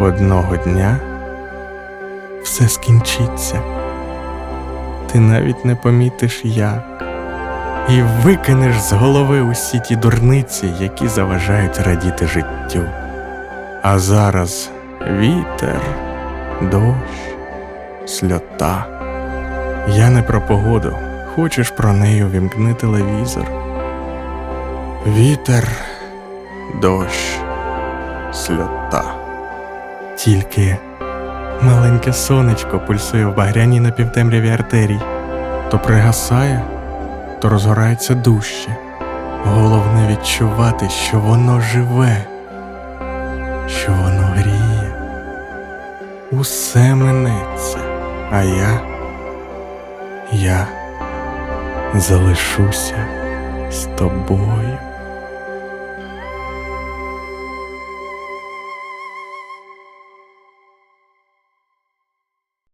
Одного дня все скінчиться. Ти навіть не помітиш як. І викинеш з голови усі ті дурниці, які заважають радіти життю. А зараз вітер, дощ, сльота. Я не про погоду. Хочеш про неї увімкни телевізор. Вітер, дощ, сльота. Тільки маленьке сонечко пульсує в багряній напівтемряві артерій, то пригасає, то розгорається дужче. Головне відчувати, що воно живе, що воно гріє. Усе минеться, а я, я залишуся з тобою.